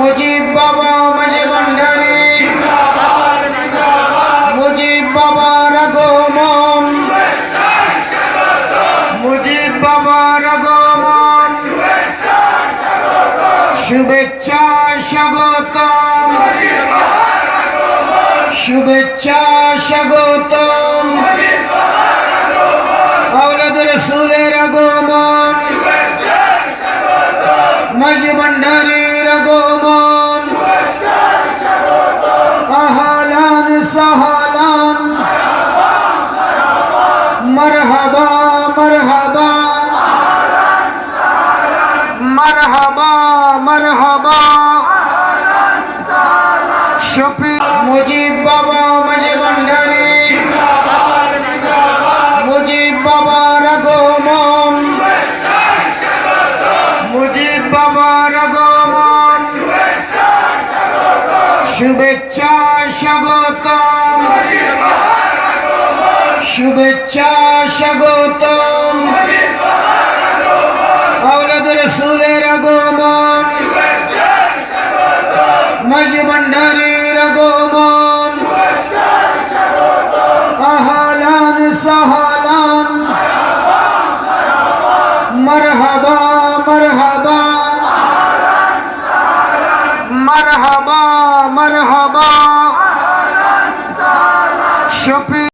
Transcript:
মুজিব বাবা মাঝে ভান্ডারি মুজিব বাবার আগমন মুজিব বাবার আগমন শুভেচ্ছা স্বাগতম। শুভেচ্ছা স্বাগতম। মারহাবা মারহাবা। শফি মুজিব বাবা, মাঝে ভান্ডারি। মুজিব বাবার আগমন মুজিব বাবার আগমন শুভেচ্ছা, স্বাগতম। শুভেচ্ছা স্বাগত مرحبا مرحبا شفیع